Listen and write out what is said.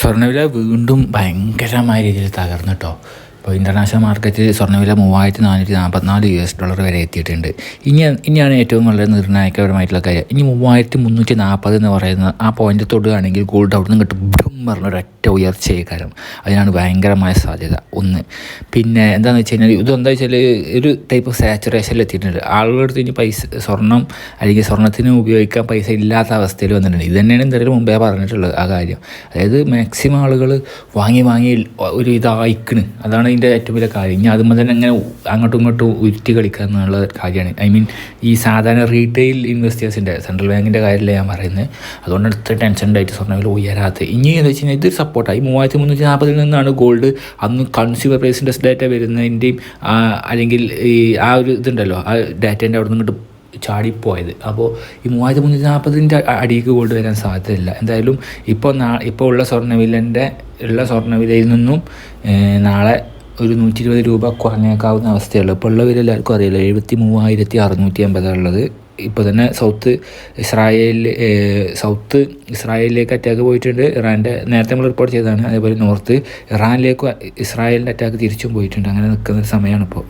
സ്വർണവില വീണ്ടും ഭയങ്കരമായ രീതിയിൽ തകർന്നു കേട്ടോ ഇപ്പോൾ ഇന്റർനാഷണൽ മാർക്കറ്റിൽ സ്വർണവില മൂവായിരത്തി നാനൂറ്റി നാൽപ്പത്തിനാല് യു എസ് ഡോളർ വരെ എത്തിയിട്ടുണ്ട്. ഇനി ഇനിയാണ് ഏറ്റവും വളരെ നിർണായകപരമായിട്ടുള്ള കാര്യം. ഇനി മൂവായിരത്തി മുന്നൂറ്റി നാൽപ്പത് എന്ന് പറയുന്ന ആ പോയിന്റ് തൊടുകയാണെങ്കിൽ ഗോൾഡ് അവിടെ നിന്ന് കിട്ടും ബ്രും പറഞ്ഞ ഒരൊറ്റ ഉയർച്ചയെ കാരണം അതിനാണ് ഭയങ്കരമായ സാധ്യത. ഒന്ന്. പിന്നെ എന്താണെന്ന് വെച്ച് കഴിഞ്ഞാൽ ഇതെന്താ വെച്ചാൽ ഒരു ടൈപ്പ് ഓഫ് സാച്ചുറേഷനിൽ എത്തിയിട്ടുണ്ട്. ആളുകളുടെ അടുത്ത് ഇനി പൈസ സ്വർണം അല്ലെങ്കിൽ സ്വർണത്തിന് ഉപയോഗിക്കാൻ പൈസ ഇല്ലാത്ത അവസ്ഥയിൽ വന്നിട്ടുണ്ട്. ഇത് തന്നെയാണ് എന്തായാലും മുമ്പേ പറഞ്ഞിട്ടുള്ളത് ആ കാര്യം. അതായത് മാക്സിമം ആളുകൾ വാങ്ങി വാങ്ങി ഒരു ഇതായിക്കണ്. അതാണ് ഇതിന്റെ ഏറ്റവും വലിയ കാര്യം. ഇനി അതുമ്പോൾ തന്നെ അങ്ങനെ അങ്ങോട്ടും ഇങ്ങോട്ടും ഉരുട്ടി കളിക്കുക എന്നുള്ള കാര്യമാണ്. ഐ മീൻ ഈ സാധാരണ റീറ്റെയിൽ ഇൻവെസ്റ്റേഴ്സിന്റെ സെൻട്രൽ ബാങ്കിന്റെ കാര്യമല്ല ഞാൻ പറയുന്നത് അതുകൊണ്ട് ഇത്ര ടെൻഷൻ ഉണ്ടായിട്ട് സ്വർണവില ഉയരാത്ത ഇനി എന്ന് വെച്ച് കഴിഞ്ഞാൽ ഇതൊരു സപ്പോർട്ടായി മൂവായിരത്തി മുന്നൂറ്റി നാൽപ്പതിൽ നിന്നാണ് ഗോൾഡ് അന്ന് കൺസ്യൂമർ പ്രൈസിന്റെ ഡാറ്റ വരുന്നതിന്റെയും അല്ലെങ്കിൽ ഈ ആ ഒരു ഇതുണ്ടല്ലോ ആ ഡാറ്റേന്റെ അവിടെ നിന്ന് ചാടിപ്പോയത്. അപ്പോൾ ഈ മൂവായിരത്തി മുന്നൂറ്റി നാൽപ്പതിന്റെ അടിയിലേക്ക് ഗോൾഡ് വരാൻ സാധ്യതയില്ല. എന്തായാലും ഇപ്പോൾ നാ ഇപ്പോൾ ഉള്ള സ്വർണവിലന്റെ ഉള്ള സ്വർണവിലയിൽ നിന്നും നാളെ ഒരു നൂറ്റി ഇരുപത് രൂപ കുറഞ്ഞേക്കാവുന്ന അവസ്ഥയുള്ളൂ ഇപ്പോൾ ഉള്ള വില എല്ലാവർക്കും അറിയില്ല എഴുപത്തി മൂവായിരത്തി അറുന്നൂറ്റി അമ്പതാണ് ഉള്ളത്. ഇപ്പോൾ തന്നെ സൗത്ത് ഇസ്രായേലിൽ സൗത്ത് ഇസ്രായേലിലേക്ക് അറ്റാക്ക് പോയിട്ടുണ്ട്. ഇറാന്റെ നേരത്തെ നമ്മൾ റിപ്പോർട്ട് ചെയ്തതാണ്. അതേപോലെ നോർത്ത് ഇറാനിലേക്ക് ഇസ്രായേലിന്റെ അറ്റാക്ക് തിരിച്ചും പോയിട്ടുണ്ട്. അങ്ങനെ നിൽക്കുന്ന സമയമാണ് ഇപ്പോൾ